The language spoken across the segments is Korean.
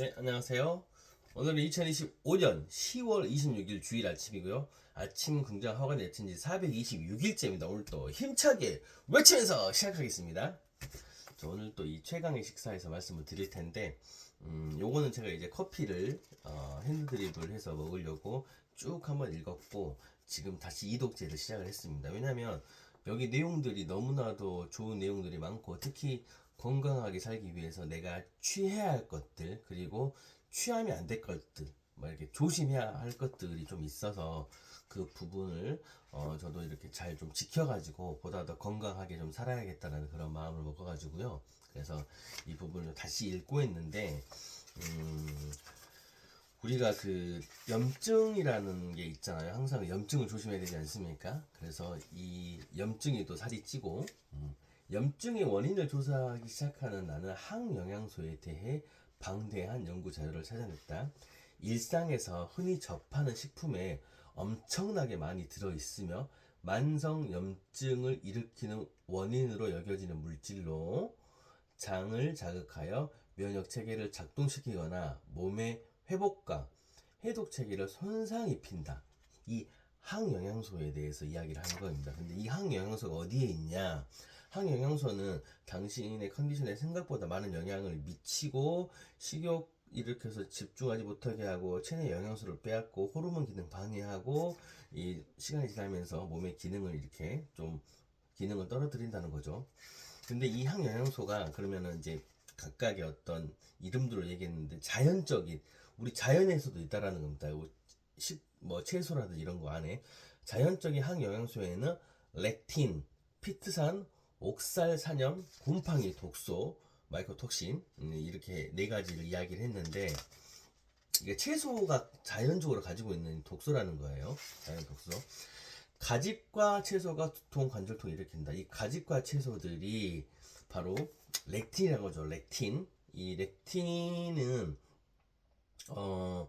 네, 안녕하세요. 오늘은 2025년 10월 26일 주일 아침이고요. 아침 긍정 허가 내친 지 426일째입니다. 오늘 또 힘차게 외치면서 시작하겠습니다. 자, 오늘 또 이 최강의 식사에서 말씀을 드릴 텐데, 음, 요거는 제가 이제 커피를 어, 핸드드립을 해서 먹으려고 쭉 한번 읽었고, 지금 다시 이독제를 시작을 했습니다. 왜냐면 여기 내용들이 너무나도 좋은 내용들이 많고, 특히 건강하게 살기 위해서 내가 취해야 할 것들, 그리고 취하면 안 될 것들, 뭐 이렇게 조심해야 할 것들이 좀 있어서 그 부분을 어, 저도 이렇게 잘 좀 지켜가지고 보다 더 건강하게 좀 살아야겠다는 그런 마음을 먹어가지고요. 그래서 이 부분을 다시 읽고 있는데, 음, 우리가 그 염증이라는 게 있잖아요. 항상 염증을 조심해야 되지 않습니까? 그래서 이 염증이 또 살이 찌고, 음, 염증의 원인을 조사하기 시작하는 나는 항영양소에 대해 방대한 연구 자료를 찾아냈다. 일상에서 흔히 접하는 식품에 엄청나게 많이 들어 있으며 만성 염증을 일으키는 원인으로 여겨지는 물질로 장을 자극하여 면역 체계를 작동시키거나 몸의 회복과 해독 체계를 손상 입힌다. 이 항영양소에 대해서 이야기를 하는 겁니다. 근데 이 항영양소가 어디에 있냐? 항영양소는 당신의 컨디션에 생각보다 많은 영향을 미치고 식욕 일으켜서 집중하지 못하게 하고 체내 영양소를 빼앗고 호르몬 기능 방해하고 이 시간이 지나면서 몸의 기능을 이렇게 좀 기능을 떨어뜨린다는 거죠. 근데 이 항영양소가 그러면은 이제 각각의 어떤 이름들을 얘기했는데 자연적인 우리 자연에서도 있다라는 겁니다. 식, 뭐 채소라든지 이런 거 안에 자연적인 항영양소에는 렉틴, 피트산, 옥살 산염, 곰팡이 독소, 마이코톡신 음, 이렇게 네 가지를 이야기를 했는데 이게 채소가 자연적으로 가지고 있는 독소라는 거예요. 자연 독소. 가집과 채소가 두통, 관절통 일으킨다. 이 가집과 채소들이 바로 렉틴이라는 거죠. 렉틴. 이 렉틴은 어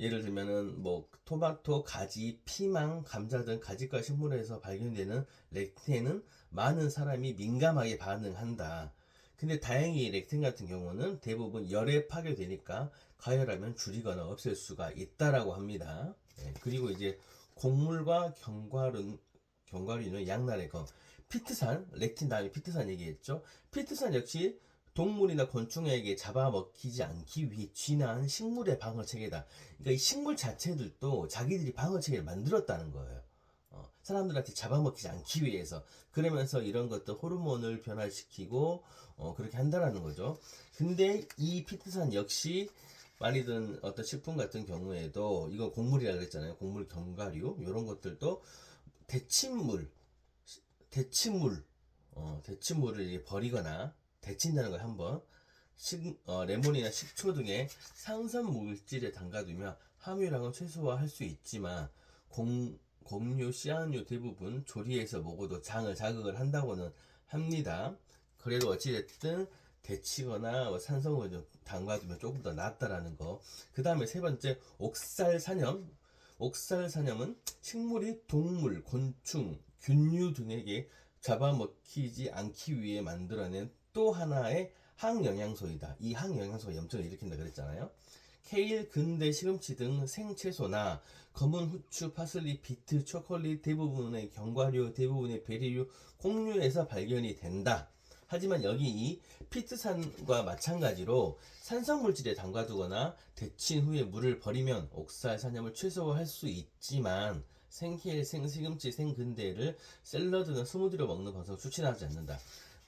예를 들면은 뭐 토마토, 가지, 피망, 감자 등 가지과 식물에서 발견되는 렉틴은 많은 사람이 민감하게 반응한다. 근데 다행히 렉틴 같은 경우는 대부분 열에 파괴되니까 가열하면 줄이거나 없앨 수가 있다라고 합니다. 네, 그리고 이제 곡물과 견과류, 견과류는 양날의 검. 피트산, 렉틴 다음에 피트산 얘기했죠. 피트산 역시 동물이나 곤충에게 잡아먹히지 않기 위해 진화한 식물의 방어 체계다. 그러니까 이 식물 자체들도 자기들이 방어 체계를 만들었다는 거예요. 어, 사람들한테 잡아먹히지 않기 위해서 그러면서 이런 것들 호르몬을 변화시키고 어, 그렇게 한다라는 거죠. 근데 이 피트산 역시 많이 든 어떤 식품 같은 경우에도 이거 곡물이라 그랬잖아요. 곡물 견과류 이런 것들도 대침물, 대침물, 어, 대침물을 버리거나 데친다는 걸 한번 식, 어, 레몬이나 식초 등의 상선 물질에 담가두면 함유량은 최소화할 수 있지만 공, 곡류, 씨앗류 대부분 조리해서 먹어도 장을 자극을 한다고는 합니다. 그래도 어찌됐든 데치거나 뭐 산성을 좀 담가두면 조금 더 낫다라는 거. 그 다음에 세 번째 옥살 산염. 옥살 산염은 식물이 동물, 곤충, 균류 등에게 잡아먹히지 않기 위해 만들어낸 또 하나의 항영양소이다. 이 항영양소가 염증을 일으킨다 그랬잖아요. 케일, 근대, 시금치 등 생채소나 검은 후추, 파슬리, 비트, 초콜릿 대부분의 견과류, 대부분의 베리류, 콩류에서 발견이 된다. 하지만 여기 이 피트산과 마찬가지로 산성 물질에 담가두거나 데친 후에 물을 버리면 옥살 산염을 최소화할 수 있지만 생케일, 생시금치, 생근대를 샐러드나 스무디로 먹는 방송을 추천하지 않는다.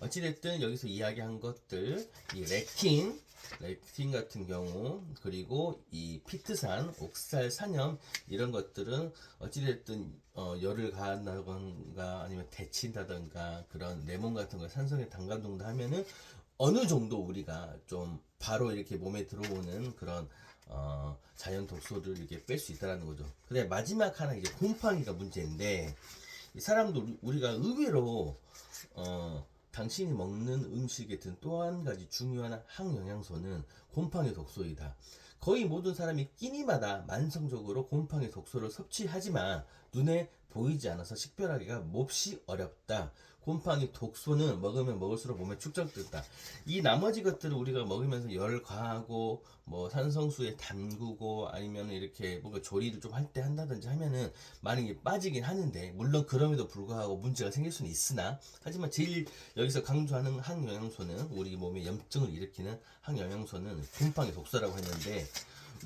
어찌됐든 여기서 이야기한 것들 이 렉틴 렉틴 같은 경우 그리고 이 피트산 옥살 산염 이런 것들은 어찌됐든 어, 열을 가한다던가 아니면 데친다던가 그런 레몬 같은 걸 산성에 담가둔다 하면은 어느 정도 우리가 좀 바로 이렇게 몸에 들어오는 그런 어, 자연 독소를 이렇게 뺄 수 있다라는 거죠. 근데 마지막 하나 이제 곰팡이가 문제인데 이 사람도 우리- 우리가 의외로 어, 당신이 먹는 음식에 든 또 한 가지 중요한 항영양소는 곰팡이 독소이다. 거의 모든 사람이 끼니마다 만성적으로 곰팡이 독소를 섭취하지만 눈에 보이지 않아서 식별하기가 몹시 어렵다. 곰팡이 독소는 먹으면 먹을수록 몸에 축적된다. 이 나머지 것들을 우리가 먹으면서 열 과하고 뭐 산성수에 담그고 아니면 이렇게 뭔가 조리를 좀 할 때 한다든지 하면은 많이 빠지긴 하는데 물론 그럼에도 불구하고 문제가 생길 수는 있으나 하지만 제일 여기서 강조하는 항영양소는 우리 몸에 염증을 일으키는 항영양소는 곰팡이 독소라고 했는데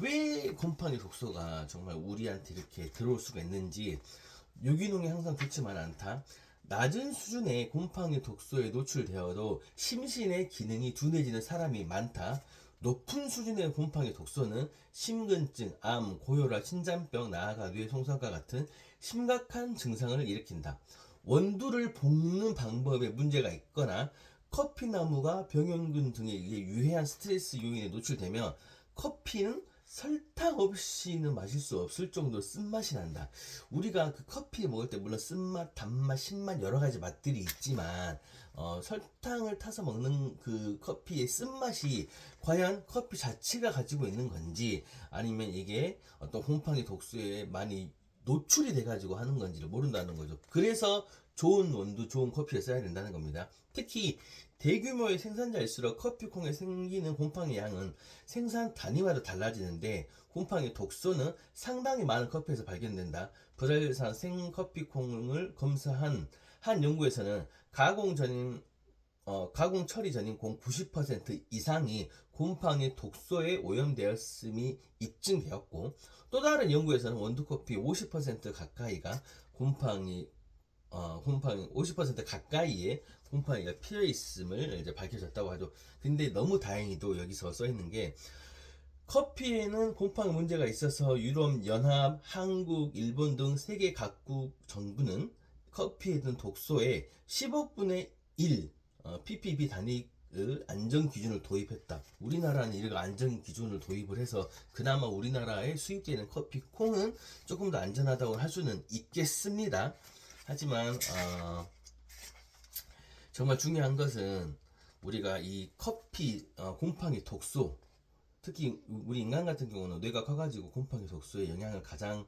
왜 곰팡이 독소가 정말 우리한테 이렇게 들어올 수가 있는지 유기농이 항상 좋지만 않다. 낮은 수준의 곰팡이 독소에 노출되어도 심신의 기능이 둔해지는 사람이 많다. 높은 수준의 곰팡이 독소는 심근증, 암, 고혈압, 신장병, 나아가 뇌 손상과 같은 심각한 증상을 일으킨다. 원두를 볶는 방법에 문제가 있거나 커피나무가 병원균 등에 의해 유해한 스트레스 요인에 노출되면 커피는 설탕 없이는 마실 수 없을 정도로 쓴맛이 난다. 우리가 그 커피 먹을 때 물론 쓴맛, 단맛, 신맛 여러 가지 맛들이 있지만 어, 설탕을 타서 먹는 그 커피의 쓴맛이 과연 커피 자체가 가지고 있는 건지 아니면 이게 어떤 곰팡이 독소에 많이 노출이 돼가지고 하는 건지를 모른다는 거죠. 그래서 좋은 원두, 좋은 커피를 써야 된다는 겁니다. 특히 대규모의 생산자일수록 커피콩에 생기는 곰팡이 양은 생산 단위마다 달라지는데 곰팡이 독소는 상당히 많은 커피에서 발견된다. 브라질산 생커피콩을 검사한 한 연구에서는 가공 전인 어, 가공 처리 전인 공 90% 이상이 곰팡이 독소에 오염되었음이 입증되었고 또 다른 연구에서는 원두커피 50% 가까이가 곰팡이 어, 곰팡이 50% 가까이에 곰팡이가 피어 있음을 이제 밝혀졌다고 하죠. 근데 너무 다행히도 여기서 써 있는 게 커피에는 곰팡이 문제가 있어서 유럽 연합, 한국, 일본 등 세계 각국 정부는 커피에 든 독소의 10억분의 1 어, ppb 단위의 안전 기준을 도입했다. 우리나라는 이런 안전 기준을 도입을 해서 그나마 우리나라에 수입되는 커피 콩은 조금 더 안전하다고 할 수는 있겠습니다. 하지만 어, 정말 중요한 것은 우리가 이 커피 어, 곰팡이 독소 특히 우리 인간 같은 경우는 뇌가 커가지고 곰팡이 독소의 영향을 가장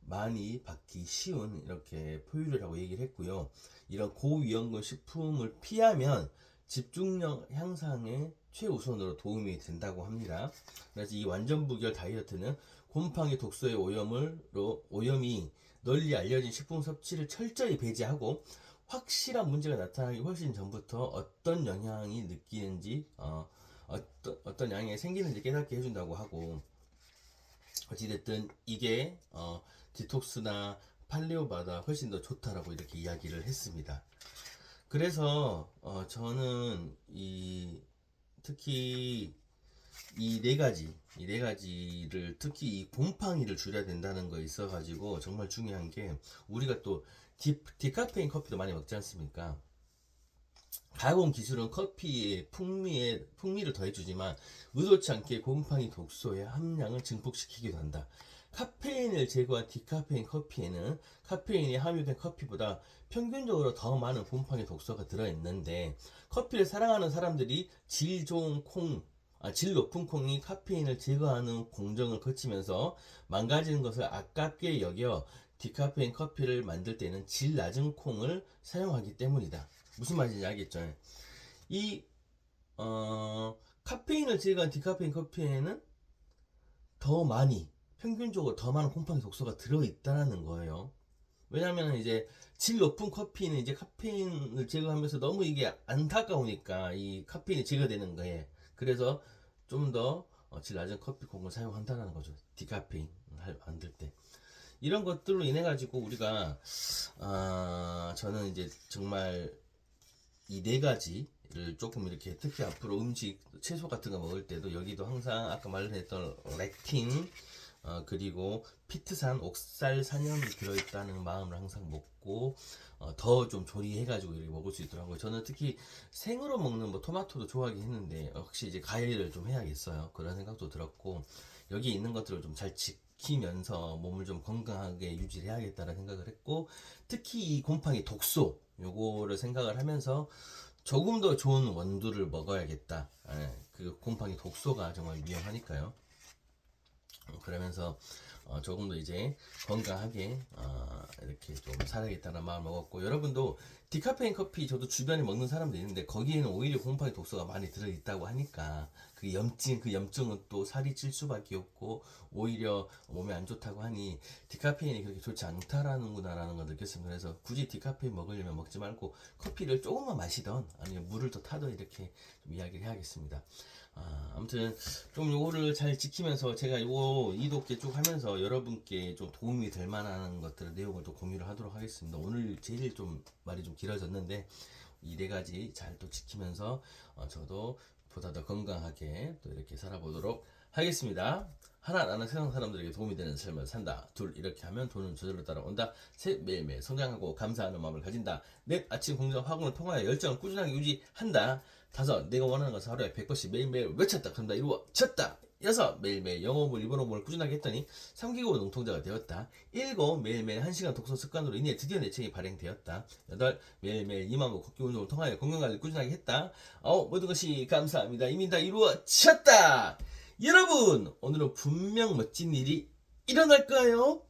많이 받기 쉬운 이렇게 포유류라고 얘기를 했고요. 이런 고위험군 식품을 피하면 집중력 향상에 최우선으로 도움이 된다고 합니다. 그래서 이 완전 부결 다이어트는 곰팡이 독소의 오염으로 오염이 널리 알려진 식품 섭취를 철저히 배제하고 확실한 문제가 나타나기 훨씬 전부터 어떤 영향이 느끼는지 어, 어떤 어떤 양이 생기는지 깨닫게 해준다고 하고 어찌됐든 이게 어, 디톡스나 팔레오보다 훨씬 더 좋다라고 이렇게 이야기를 했습니다. 그래서 어, 저는 이 특히 이 네 가지 이 네 가지를 특히 이 곰팡이를 줄여야 된다는 거 있어 가지고 정말 중요한 게 우리가 또 디, 디카페인 커피도 많이 먹지 않습니까? 가공 기술은 커피의 풍미에 풍미를 더해주지만 의도치 않게 곰팡이 독소의 함량을 증폭시키기도 한다. 카페인을 제거한 디카페인 커피에는 카페인이 함유된 커피보다 평균적으로 더 많은 곰팡이 독소가 들어있는데 커피를 사랑하는 사람들이 질 좋은 콩, 아, 질 높은 콩이 카페인을 제거하는 공정을 거치면서 망가지는 것을 아깝게 여겨 디카페인 커피를 만들 때는 질 낮은 콩을 사용하기 때문이다. 무슨 말인지 알겠죠? 이 어, 카페인을 제거한 디카페인 커피에는 더 많이 평균적으로 더 많은 곰팡이 독소가 들어있다는 거예요. 왜냐하면 이제 질 높은 커피는 이제 카페인을 제거하면서 너무 이게 안타까우니까 이 카페인이 제거되는 거예요. 그래서 좀더 어, 질 낮은 커피 콩을 사용한다는 거죠. 디카페인 할- 만들 때. 이런 것들로 인해 가지고 우리가 아 저는 이제 정말 이 네 가지를 조금 이렇게 특히 앞으로 음식 채소 같은 거 먹을 때도 여기도 항상 아까 말했던 렉틴 어, 그리고 피트산 옥살 산염이 들어있다는 마음을 항상 먹고 어, 더 좀 조리해가지고 이렇게 먹을 수 있더라고요. 저는 특히 생으로 먹는 뭐 토마토도 좋아하긴 했는데 혹시 이제 가열을 좀 해야겠어요. 그런 생각도 들었고 여기 있는 것들을 좀 잘 지키면서 몸을 좀 건강하게 유지를 해야겠다는 생각을 했고 특히 이 곰팡이 독소 요거를 생각을 하면서 조금 더 좋은 원두를 먹어야겠다. 예, 그 곰팡이 독소가 정말 위험하니까요. 그러면서 어, 조금 더 이제 건강하게 어, 이렇게 좀 살아야겠다는 마음을 먹었고 여러분도 디카페인 커피 저도 주변에 먹는 사람도 있는데 거기에는 오히려 곰팡이 독소가 많이 들어있다고 하니까 그 염증 그 염증은 또 살이 찔 수밖에 없고 오히려 몸에 안 좋다고 하니 디카페인이 그렇게 좋지 않다라는구나라는 걸 느꼈습니다. 그래서 굳이 디카페인 먹으려면 먹지 말고 커피를 조금만 마시던 아니면 물을 더 타던 이렇게 좀 이야기를 해야겠습니다. 아, 아무튼 좀 요거를 잘 지키면서 제가 요거 이독계 쭉 하면서 여러분께 좀 도움이 될 만한 것들을 내용을 또 공유를 하도록 하겠습니다. 오늘 제일 좀 말이 좀 길어졌는데 이 네 가지 잘 또 지키면서 어, 저도 보다 더 건강하게 또 이렇게 살아보도록 하겠습니다. 하나 나는 세상 사람들에게 도움이 되는 삶을 산다. 둘 이렇게 하면 돈은 저절로 따라온다. 셋 매일매일 성장하고 감사하는 마음을 가진다. 넷 아침 공장 화공을 통하여 열정을 꾸준하게 유지한다. 다섯 내가 원하는 것을 하루에 100번씩 매일매일 외쳤다. 그럼 다 이루어졌다. 여섯 매일매일 영어 공부 일본어 공부를 꾸준하게 했더니 3개국 농통자가 되었다. 일곱 매일매일 1시간 독서 습관으로 인해 드디어 내 책이 발행되었다. 여덟 매일매일 2만보 걷기 운동을 통하여 건강관리를 꾸준하게 했다. 아홉 모든 것이 감사합니다. 이미 다 이루어졌다. 여러분 오늘은 분명 멋진 일이 일어날 거예요.